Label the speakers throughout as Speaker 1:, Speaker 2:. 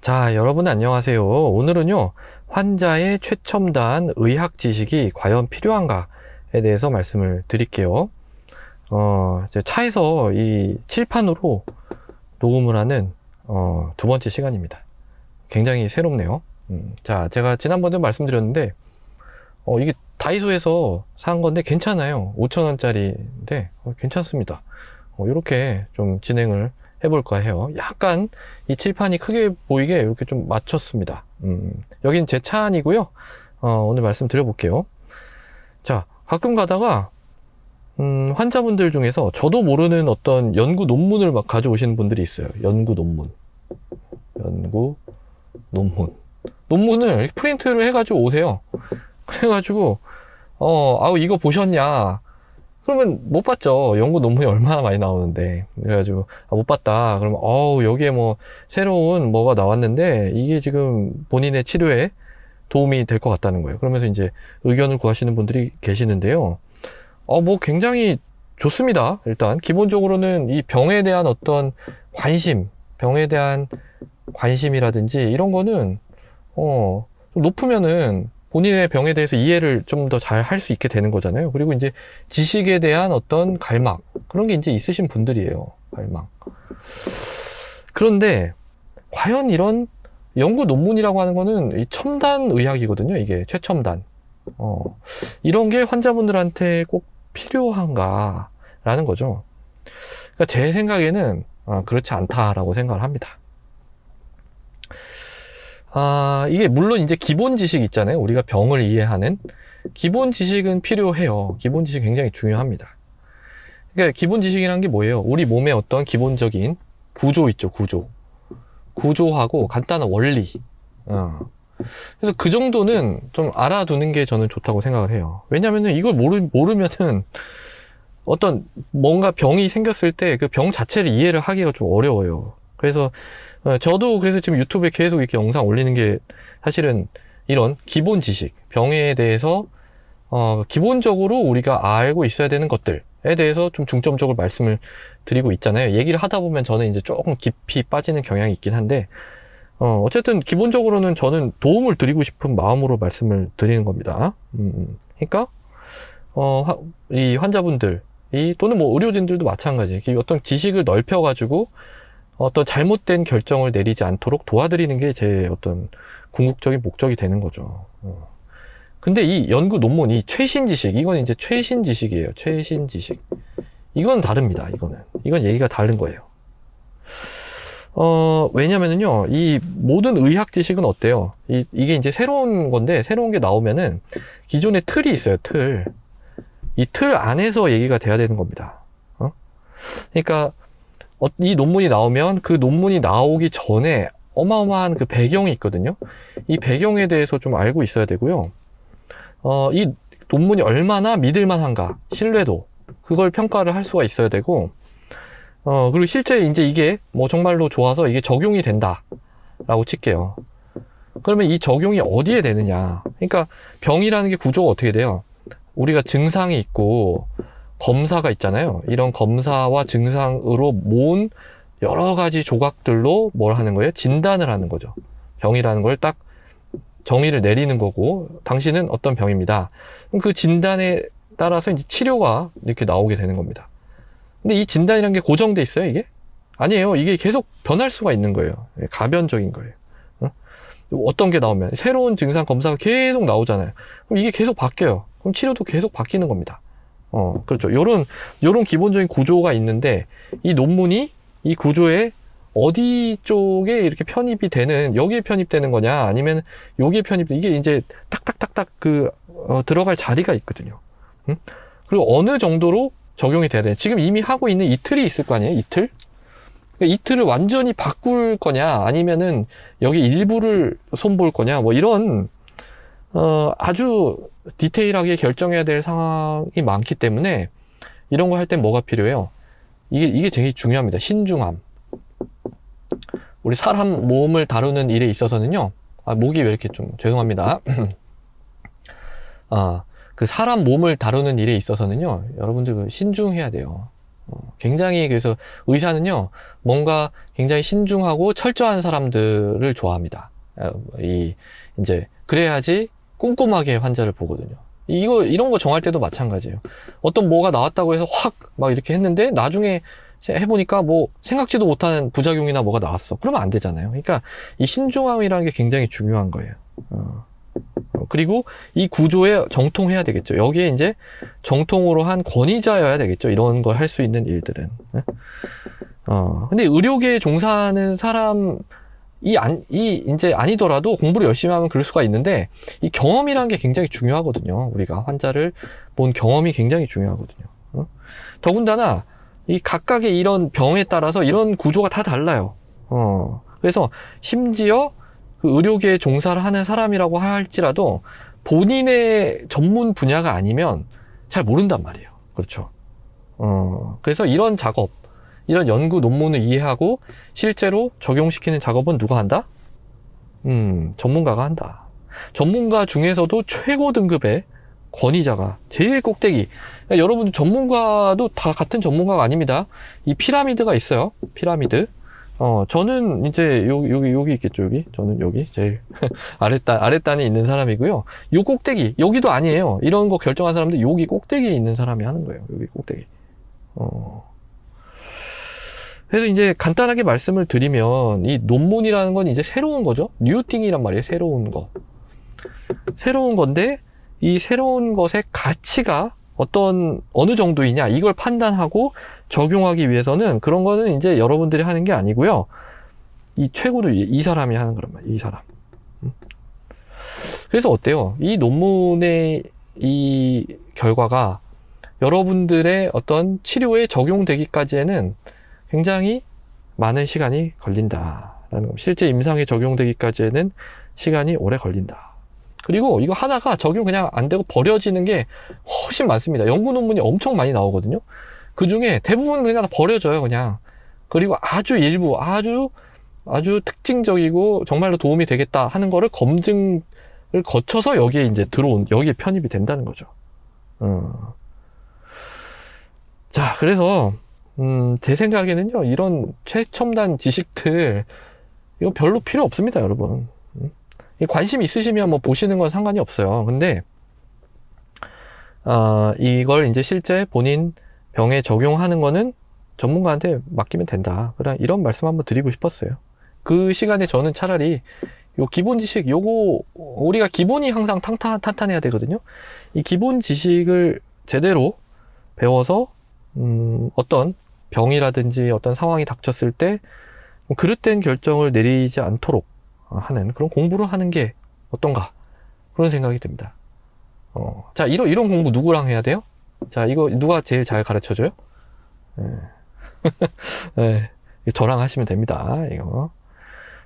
Speaker 1: 자, 여러분 안녕하세요. 오늘은요, 환자의 최첨단 의학 지식이 과연 필요한가에 대해서 말씀을 드릴게요. 어, 이제 차에서 이 칠판으로 녹음을 하는 어, 두 번째 시간입니다. 굉장히 새롭네요. 음, 자, 제가 지난번에도 말씀드렸는데, 어, 이게 다이소에서 산 건데 괜찮아요. 5천원짜리인데, 어, 괜찮습니다. 어, 이렇게 좀 진행을 해볼까 해요. 약간 이 칠판이 크게 보이게 이렇게 좀 맞췄습니다. 음, 여긴 제 차 안이고요. 어, 오늘 말씀 드려볼게요. 자, 가끔 가다가 음, 환자분들 중에서 저도 모르는 어떤 연구 논문을 막 가져오시는 분들이 있어요. 연구 논문. 연구 논문. 논문을 프린트를 해가지고 오세요. 그래가지고, 어, 아우, 이거 보셨냐. 그러면 못 봤죠. 연구 논문이 얼마나 많이 나오는데. 그래가지고, 아, 못 봤다. 그러면, 어우, 여기에 뭐, 새로운 뭐가 나왔는데, 이게 지금 본인의 치료에 도움이 될 것 같다는 거예요. 그러면서 이제 의견을 구하시는 분들이 계시는데요. 어, 뭐 굉장히 좋습니다. 일단, 기본적으로는 이 병에 대한 어떤 관심, 병에 대한 관심이라든지 이런 거는, 어, 좀 높으면은 본인의 병에 대해서 이해를 좀 더 잘 할 수 있게 되는 거잖아요. 그리고 이제 지식에 대한 어떤 갈망, 그런 게 이제 있으신 분들이에요. 갈망. 그런데, 과연 이런 연구 논문이라고 하는 거는 이 첨단 의학이거든요. 이게 최첨단. 어, 이런 게 환자분들한테 꼭 필요한가라는 거죠. 그러니까 제 생각에는 어, 그렇지 않다라고 생각을 합니다. 아, 이게 물론 이제 기본 지식 있잖아요. 우리가 병을 이해하는 기본 지식은 필요해요. 기본 지식 굉장히 중요합니다. 그러니까 기본 지식이라는 게 뭐예요? 우리 몸의 어떤 기본적인 구조 있죠, 구조. 구조하고 간단한 원리. 어. 그래서 그 정도는 좀 알아두는 게 저는 좋다고 생각을 해요. 왜냐면은 이걸 모르, 모르면은 어떤 뭔가 병이 생겼을 때 그 병 자체를 이해를 하기가 좀 어려워요. 그래서 어, 저도 그래서 지금 유튜브에 계속 이렇게 영상 올리는 게 사실은 이런 기본 지식, 병에 대해서 어, 기본적으로 우리가 알고 있어야 되는 것들에 대해서 좀 중점적으로 말씀을 드리고 있잖아요. 얘기를 하다 보면 저는 이제 조금 깊이 빠지는 경향이 있긴 한데, 어, 어쨌든 기본적으로는 저는 도움을 드리고 싶은 마음으로 말씀을 드리는 겁니다. 음, 음. 그러니까, 어, 화- 이 환자분들, 이 또는 뭐 의료진들도 마찬가지. 이 어떤 지식을 넓혀가지고 어떤 잘못된 결정을 내리지 않도록 도와드리는 게 제 어떤 궁극적인 목적이 되는 거죠. 어. 근데 이 연구 논문이 최신 지식, 이건 이제 최신 지식이에요. 최신 지식. 이건 다릅니다. 이거는. 이건 얘기가 다른 거예요. 어, 왜냐면은요, 이 모든 의학 지식은 어때요? 이, 이게 이제 새로운 건데, 새로운 게 나오면은 기존의 틀이 있어요, 틀. 이 틀 안에서 얘기가 돼야 되는 겁니다. 어? 그러니까, 어, 이 논문이 나오면 그 논문이 나오기 전에 어마어마한 그 배경이 있거든요. 이 배경에 대해서 좀 알고 있어야 되고요. 어, 이 논문이 얼마나 믿을만한가, 신뢰도, 그걸 평가를 할 수가 있어야 되고, 어, 그리고 실제 이제 이게 뭐 정말로 좋아서 이게 적용이 된다. 라고 칠게요. 그러면 이 적용이 어디에 되느냐. 그러니까 병이라는 게 구조가 어떻게 돼요? 우리가 증상이 있고 검사가 있잖아요. 이런 검사와 증상으로 모은 여러 가지 조각들로 뭘 하는 거예요? 진단을 하는 거죠. 병이라는 걸 딱 정의를 내리는 거고, 당신은 어떤 병입니다. 그 진단에 따라서 이제 치료가 이렇게 나오게 되는 겁니다. 근데 이 진단이라는 게 고정돼 있어요, 이게? 아니에요. 이게 계속 변할 수가 있는 거예요. 예, 가변적인 거예요. 어? 어떤 게 나오면 새로운 증상 검사가 계속 나오잖아요. 그럼 이게 계속 바뀌어요. 그럼 치료도 계속 바뀌는 겁니다. 어, 그렇죠. 요런, 요런 기본적인 구조가 있는데, 이 논문이 이 구조에 어디 쪽에 이렇게 편입이 되는, 여기에 편입되는 거냐, 아니면 여기에 편입, 이게 이제 탁탁탁탁 그, 어, 들어갈 자리가 있거든요. 응? 그리고 어느 정도로 적용이 돼야 돼. 지금 이미 하고 있는 이틀이 있을 거 아니에요? 이틀? 그러니까 이틀을 완전히 바꿀 거냐, 아니면은 여기 일부를 손볼 거냐, 뭐 이런, 어, 아주 디테일하게 결정해야 될 상황이 많기 때문에 이런 거 할 땐 뭐가 필요해요? 이게, 이게 되게 중요합니다. 신중함. 우리 사람 몸을 다루는 일에 있어서는요, 아, 목이 왜 이렇게 좀, 죄송합니다. 아, 그 사람 몸을 다루는 일에 있어서는요, 여러분들 그 신중해야 돼요. 어, 굉장히 그래서 의사는요 뭔가 굉장히 신중하고 철저한 사람들을 좋아합니다. 어, 이 이제 그래야지 꼼꼼하게 환자를 보거든요. 이거 이런 거 정할 때도 마찬가지예요. 어떤 뭐가 나왔다고 해서 확 막 이렇게 했는데 나중에 해보니까 뭐 생각지도 못하는 부작용이나 뭐가 나왔어. 그러면 안 되잖아요. 그러니까 이 신중함이라는 게 굉장히 중요한 거예요. 어. 어, 그리고 이 구조에 정통해야 되겠죠. 여기에 이제 정통으로 한 권위자여야 되겠죠. 이런 걸 할 수 있는 일들은. 예? 어, 근데 의료계에 종사하는 사람 이 안, 이, 이제 아니더라도 공부를 열심히 하면 그럴 수가 있는데, 이 경험이라는 게 굉장히 중요하거든요. 우리가 환자를 본 경험이 굉장히 중요하거든요. 어? 더군다나, 이 각각의 이런 병에 따라서 이런 구조가 다 달라요. 어, 그래서 심지어 그 의료계에 종사를 하는 사람이라고 할지라도 본인의 전문 분야가 아니면 잘 모른단 말이에요. 그렇죠. 어, 그래서 이런 작업, 이런 연구 논문을 이해하고 실제로 적용시키는 작업은 누가 한다? 음, 전문가가 한다. 전문가 중에서도 최고 등급의 권위자가 제일 꼭대기. 그러니까 여러분 전문가도 다 같은 전문가가 아닙니다. 이 피라미드가 있어요. 피라미드. 어, 저는 이제 여기, 여기, 여기 있겠죠, 여기. 저는 여기, 제일 아랫단, 아랫단에 있는 사람이고요. 요 꼭대기, 여기도 아니에요. 이런 거 결정한 사람들 여기 꼭대기에 있는 사람이 하는 거예요. 여기 꼭대기. 어. 그래서 이제 간단하게 말씀을 드리면, 이 논문이라는 건 이제 새로운 거죠. 뉴팅이란 말이에요. 새로운 거. 새로운 건데, 이 새로운 것의 가치가 어떤 어느 정도이냐 이걸 판단하고 적용하기 위해서는 그런 거는 이제 여러분들이 하는 게 아니고요. 이 최고도 이, 이 사람이 하는 거란 말이에요. 이 사람. 음. 그래서 어때요? 이 논문의 이 결과가 여러분들의 어떤 치료에 적용되기까지에는 굉장히 많은 시간이 걸린다라는 겁니다. 실제 임상에 적용되기까지에는 시간이 오래 걸린다. 그리고 이거 하나가 적용 그냥 안 되고 버려지는 게 훨씬 많습니다. 연구 논문이 엄청 많이 나오거든요. 그 중에 대부분 그냥 다 버려져요, 그냥. 그리고 아주 일부, 아주, 아주 특징적이고 정말로 도움이 되겠다 하는 거를 검증을 거쳐서 여기에 이제 들어온, 여기에 편입이 된다는 거죠. 어. 자, 그래서, 음, 제 생각에는요, 이런 최첨단 지식들, 이거 별로 필요 없습니다, 여러분. 관심 있으시면 뭐 보시는 건 상관이 없어요. 근데 어, 이걸 이제 실제 본인 병에 적용하는 거는 전문가한테 맡기면 된다. 그냥 이런 말씀 한번 드리고 싶었어요. 그 시간에 저는 차라리 요 기본 지식 요거 우리가 기본이 항상 탄탄, 탄탄해야 되거든요. 이 기본 지식을 제대로 배워서 음, 어떤 병이라든지 어떤 상황이 닥쳤을 때 그릇된 결정을 내리지 않도록 하는 그런 공부를 하는 게 어떤가 그런 생각이 듭니다. 어, 자 이런 이런 공부 누구랑 해야 돼요? 자 이거 누가 제일 잘 가르쳐 줘요? 네. 네. 저랑 하시면 됩니다. 이거.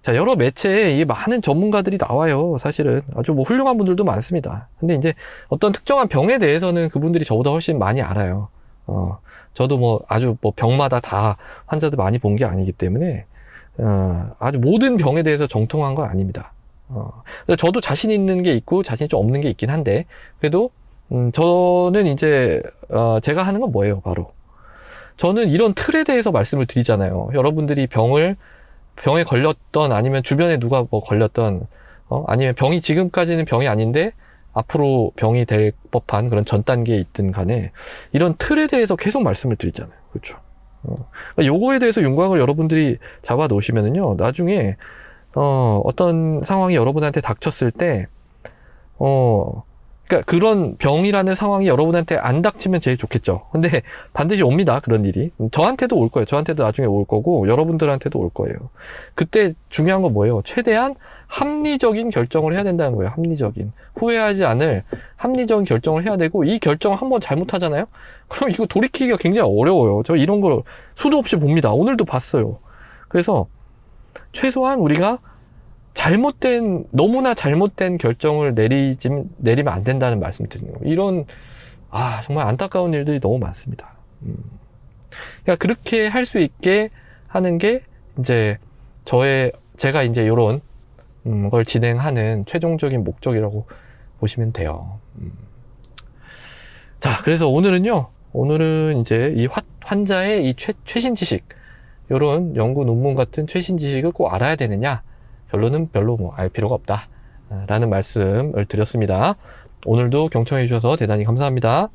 Speaker 1: 자 여러 매체에 이 많은 전문가들이 나와요. 사실은 아주 뭐 훌륭한 분들도 많습니다. 근데 이제 어떤 특정한 병에 대해서는 그분들이 저보다 훨씬 많이 알아요. 어, 저도 뭐 아주 뭐 병마다 다 환자들 많이 본 게 아니기 때문에 어, 아주 모든 병에 대해서 정통한 건 아닙니다. 어, 저도 자신 있는 게 있고 자신이 좀 없는 게 있긴 한데 그래도 음, 저는 이제 어, 제가 하는 건 뭐예요, 바로 저는 이런 틀에 대해서 말씀을 드리잖아요. 여러분들이 병을 병에 걸렸던 아니면 주변에 누가 뭐 걸렸던 어, 아니면 병이 지금까지는 병이 아닌데 앞으로 병이 될 법한 그런 전 단계에 있든 간에 이런 틀에 대해서 계속 말씀을 드리잖아요. 그렇죠. 어, 그러니까 요거에 대해서 윤곽을 여러분들이 잡아 놓으시면은요, 나중에, 어, 어떤 상황이 여러분한테 닥쳤을 때, 어, 그러니까 그런 병이라는 상황이 여러분한테 안 닥치면 제일 좋겠죠. 근데 반드시 옵니다. 그런 일이. 저한테도 올 거예요. 저한테도 나중에 올 거고, 여러분들한테도 올 거예요. 그때 중요한 건 뭐예요? 최대한 합리적인 결정을 해야 된다는 거예요. 합리적인. 후회하지 않을 합리적인 결정을 해야 되고, 이 결정 을 한번 잘못하잖아요? 그럼 이거 돌이키기가 굉장히 어려워요. 저 이런 걸 수도 없이 봅니다. 오늘도 봤어요. 그래서 최소한 우리가 잘못된, 너무나 잘못된 결정을 내리지, 내리면 안 된다는 말씀 드리는 거예요. 이런, 아, 정말 안타까운 일들이 너무 많습니다. 음. 그러니까 그렇게 할 수 있게 하는 게 이제 저의, 제가 이제 요런 음, 걸 진행하는 최종적인 목적이라고 보시면 돼요. 음. 자, 그래서 오늘은요, 오늘은 이제 이 화, 환자의 이 최, 최신 지식, 이런 연구 논문 같은 최신 지식을 꼭 알아야 되느냐? 결론은 별로 뭐 알 필요가 없다. 라는 말씀을 드렸습니다. 오늘도 경청해 주셔서 대단히 감사합니다.